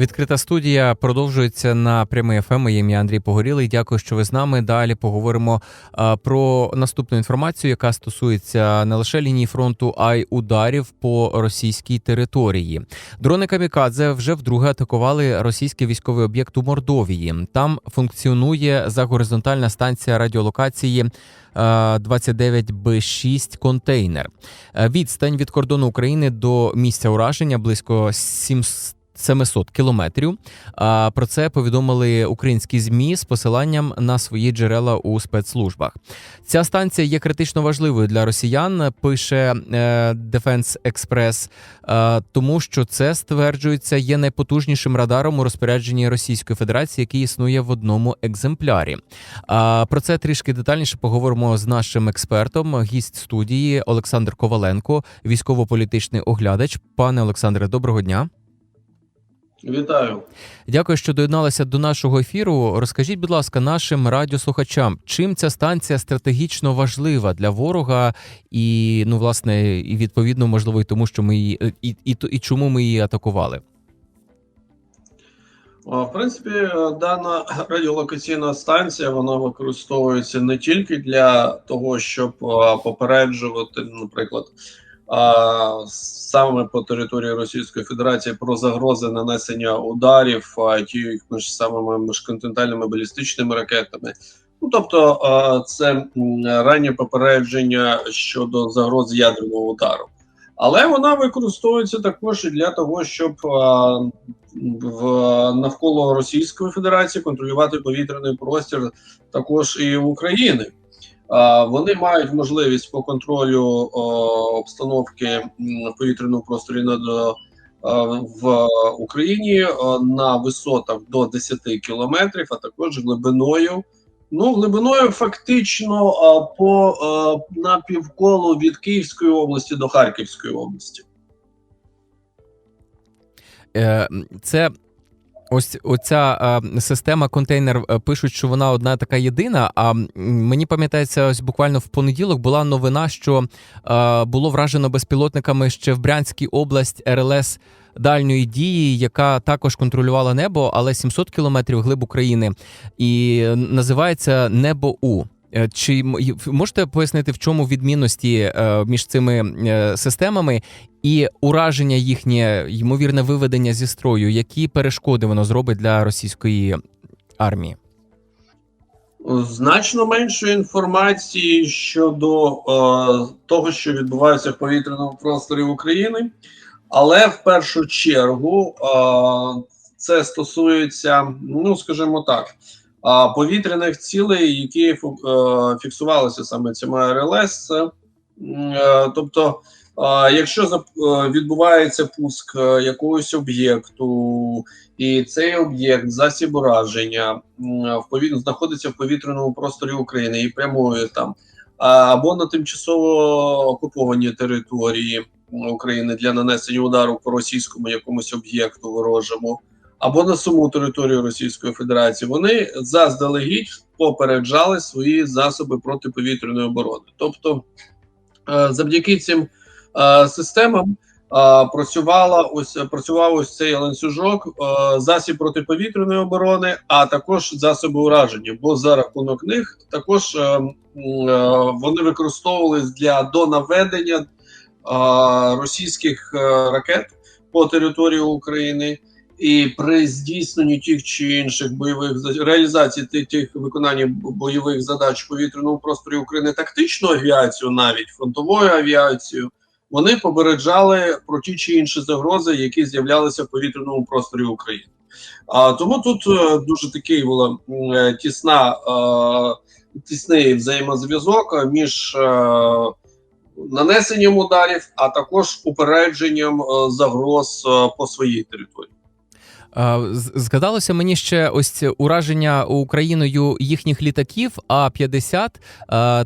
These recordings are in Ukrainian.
Відкрита студія продовжується на прямий ФМ. Моє ім'я Андрій Погорілий. Дякую, що ви з нами. Далі поговоримо про наступну інформацію, яка стосується не лише лінії фронту, а й ударів по російській території. Дрони Камікадзе вже вдруге атакували російський військовий об'єкт у Мордовії. Там функціонує загоризонтальна станція радіолокації. е, 29Б6 контейнер. Е, Відстань від кордону України до місця ураження близько 700 700 кілометрів. А про це повідомили українські змі з посиланням на свої джерела у спецслужбах. Ця станція є критично важливою для росіян. Пише е, Defense Express, е, тому що це стверджується є найпотужнішим радаром у розпорядженні Російської Федерації, який існує в одному екземплярі. Про це трішки детальніше поговоримо з нашим експертом. Гість студії Олександр Коваленко, військово-політичний оглядач. Пане Олександре, доброго дня. Вітаю. Дякую, що доєдналися до нашого ефіру. Розкажіть, будь ласка, нашим радіослухачам, чим ця станція стратегічно важлива для ворога, і ну, власне, і відповідно, можливо, і тому, що ми її і, і, і чому ми її атакували. В принципі, е, дана радіолокаційна станція вона використовується не тільки для того, щоб попереджувати, наприклад, а, саме по території Російської Федерації про загрози нанесення ударів а, ж самими міжконтинентальними балістичними ракетами. Ну, тобто, це раннє попередження щодо загроз ядерного удару. Але вона використовується також і для того, щоб в навколо Російської Федерації контролювати повітряний простір також і України. Вони мають можливість по контролю обстановки в повітряному просторі над в Україні на висотах до 10 кілометрів, а також глибиною. Ну, глибиною фактично по на півколу від Київської області до Харківської області. Е, Це ось оця система контейнер е, пишуть, що вона одна така єдина. А мені пам'ятається, ось буквально в понеділок була новина, що було вражено безпілотниками ще в Брянській область РЛС дальньої дії, яка також контролювала небо, але 700 кілометрів глиб України, і називається Небо У. Е, Чи можете пояснити, в чому відмінності е, між цими системами і ураження їхнє ймовірне виведення зі строю? Які перешкоди воно зробить для російської армії? Значно менше інформації щодо е, того, що відбувається в повітряному просторі України, але в першу чергу е, це стосується, ну скажімо так, е, повітряних цілей, які е, фіксувалися саме цими РЛС. Е, тобто, якщо е, відбувається пуск е, якогось об'єкту, і цей об'єкт, засіб ураження, в знаходиться в повітряному просторі України і прямує там, або на тимчасово окупованій території України для нанесення удару по російському якомусь об'єкту ворожому, або на саму територію Російської Федерації, вони заздалегідь попереджали свої засоби протиповітряної оборони. Тобто, е, завдяки цим системам е, працювала ось працював ось цей ланцюжок, е, засіб протиповітряної оборони, а також засоби ураження. Бо за рахунок них також е, е, вони використовувались для донаведення е, російських е, ракет по території України. І при здійсненні тих чи інших бойових за- реалізації тих, тих виконання бойових задач в повітряному просторі України, тактичну авіацію, навіть фронтовою авіацією, вони попереджали про ті чи інші загрози, які з'являлися в повітряному просторі України. А тому тут е, дуже такий була е, тісна, е, тісний взаємозв'язок між нанесенням ударів, а також упередженням загроз по своїй території. А, з- Згадалося мені ще ось це ураження Україною їхніх літаків А-50,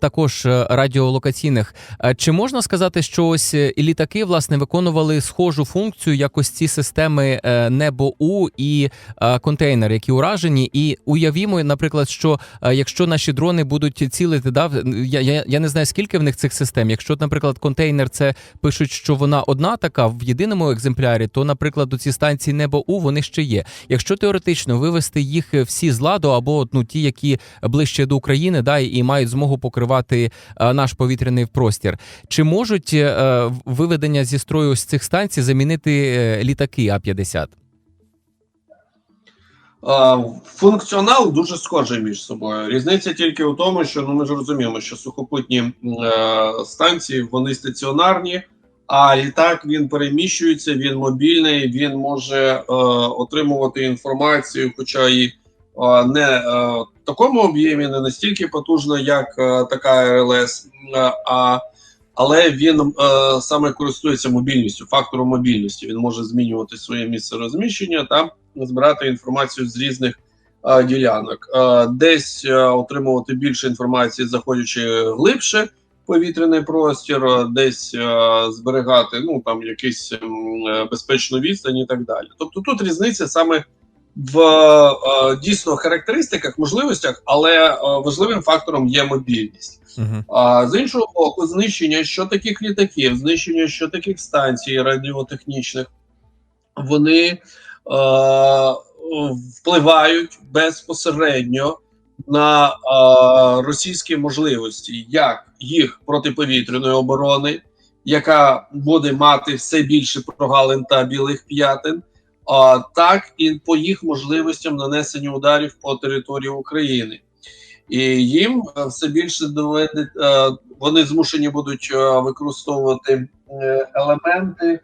також е, радіолокаційних. Чи можна сказати, що ось е, літаки власне виконували схожу функцію, як ось ці системи е, Небо У і е, контейнер, які уражені? І уявімо, наприклад, що е, якщо наші дрони будуть цілити, да, я, я, я не знаю, скільки в них цих систем. Якщо, наприклад, контейнер це пишуть, що вона одна така в єдиному екземплярі, то, наприклад, у ці станції Небо У вони ще є. Якщо теоретично вивести їх е, всі з ладу, або ну ті, які ближче до України, да, і мають змогу покривати е, наш повітряний простір, чи можуть е, виведення зі строю з цих станцій замінити літаки А-50? Е, Функціонал дуже схожий між собою. Різниця тільки у тому, що ну ми ж розуміємо, що сухопутні е, станції вони стаціонарні, а літак він переміщується, він мобільний, він може е, отримувати інформацію, хоча і е, не е, в такому об'ємі, не настільки потужно, як е, така РЛС, е, а але він е, саме користується мобільністю, фактором мобільності. Він може змінювати своє місце розміщення та збирати інформацію з різних е, ділянок, е, десь е, отримувати більше інформації, заходячи глибше повітряний простір, е, десь е, зберігати ну там якийсь м, е, безпечну відстань і так далі. Тобто тут різниця саме в е, дійсно характеристиках, можливостях, але е, важливим фактором є мобільність. Угу. А з іншого боку, знищення що таких літаків, знищення що таких станцій радіотехнічних, вони е, впливають безпосередньо на е, російські можливості, як їх протиповітряної оборони, яка буде мати все більше прогалин та білих п'ятин, а так і по їх можливостям нанесення ударів по території України. І їм е, все більше доведе, е, вони змушені будуть використовувати елементи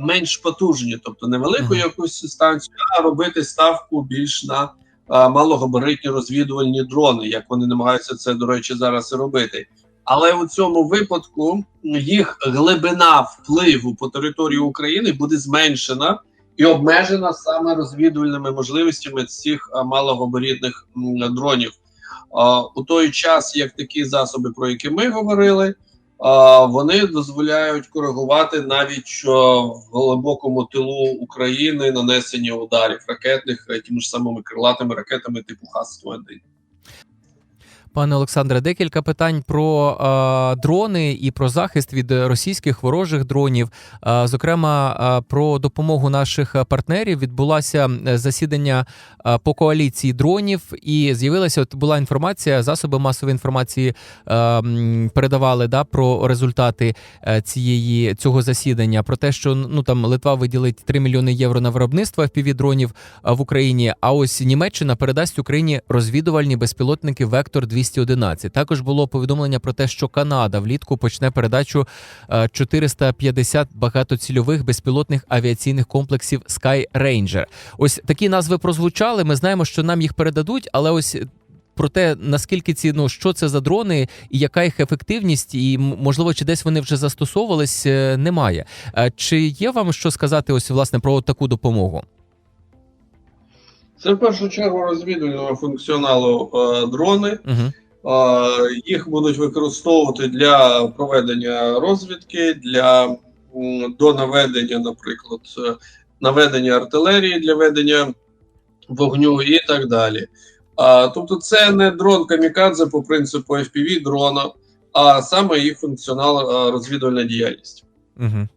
менш потужні, тобто не велику якусь станцію, а робити ставку більш на малогабаритні розвідувальні дрони, як вони намагаються це, до речі, зараз робити. Але у цьому випадку їх глибина впливу по території України буде зменшена і обмежена саме розвідувальними можливостями цих а, малогабаритних дронів. У той час, як такі засоби, про які ми говорили, вони дозволяють коригувати навіть що в глибокому тилу України нанесення ударів ракетних е, тими ж самими крилатими ракетами типу Х-101. Пане Олександре, декілька питань про е, дрони і про захист від російських ворожих дронів. Е, зокрема, е, про допомогу наших партнерів відбулося е, засідання е, по коаліції дронів, і з'явилася от була інформація. Засоби масової інформації е, передавали да про результати цієї цього засідання. Про те, що ну там Литва виділить 3 мільйони євро на виробництво fpv дронів е, в Україні. А ось Німеччина передасть Україні розвідувальні безпілотники Вектор 211. Також було повідомлення про те, що Канада влітку почне передачу е, 450 багатоцільових безпілотних авіаційних комплексів Sky Ranger. Ось такі назви прозвучали. Ми знаємо, що нам їх передадуть, але ось. Про те, наскільки ці ну що це за дрони, і яка їх ефективність, і можливо, чи десь вони вже застосовувались, е, немає. Е, Чи є вам що сказати ось власне про таку допомогу? Це в першу чергу розвідувального функціоналу е, дрони. Угу. Е, Їх будуть використовувати для проведення розвідки, для до наведення, наприклад, е, наведення артилерії для ведення вогню і так далі. А, Тобто, це не дрон камікадзе по принципу FPV дрона, а саме їх функціонал е, розвідувальна діяльність. Угу.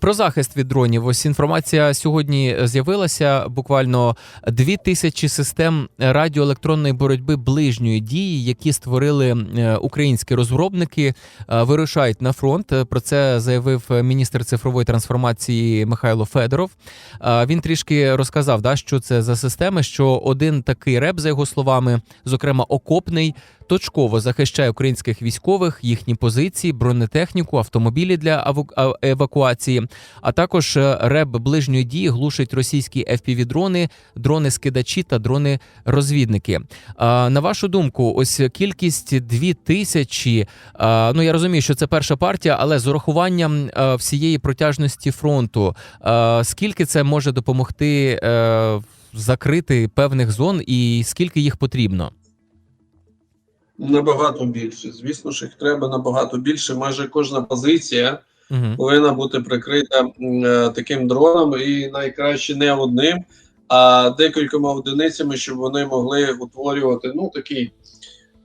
Про захист від дронів. Ось інформація сьогодні з'явилася. Буквально дві тисячі систем радіоелектронної боротьби ближньої дії, які створили е, українські розробники, е, вирушають на фронт. Про це заявив міністр цифрової трансформації Михайло Федоров. Він трішки розказав, да, що це за системи. Що один такий реп, за його словами, зокрема окопний, точково захищає українських військових, їхні позиції, бронетехніку, автомобілі для евакуації, а також е, РЕБ ближньої дії глушить російські FPV-дрони, дрони-скидачі та дрони-розвідники. На вашу думку, ось кількість дві тисячі. Ну я розумію, що це перша партія, але з урахуванням е, всієї протяжності фронту, е, скільки це може допомогти е, закрити певних зон, і скільки їх потрібно? Набагато більше. Звісно ж, їх треба набагато більше. Майже кожна позиція Угу. повинна бути прикрита е, таким дроном, і найкраще не одним, а декількома одиницями, щоб вони могли утворювати ну такий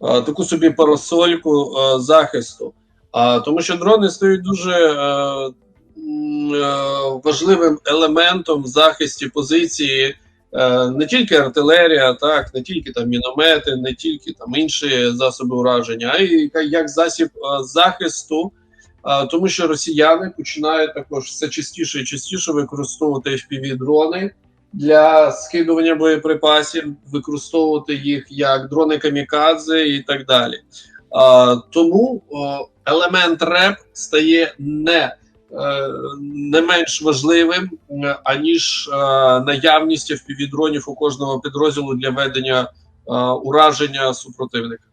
е, таку собі парасольку е, захисту. А тому, що дрони стають дуже е, е, важливим елементом в захисті позиції. Е, Не тільки артилерія, так не тільки там міномети, не тільки там інші засоби ураження, а й як засіб е, захисту тому що росіяни починають також все частіше і частіше використовувати fpv дрони для скидування боєприпасів, використовувати їх як дрони камікадзе і так далі. Тому елемент РЕП стає не, е, не менш важливим, е, аніж е, наявність впівдронів у кожного підрозділу для ведення е, ураження супротивника.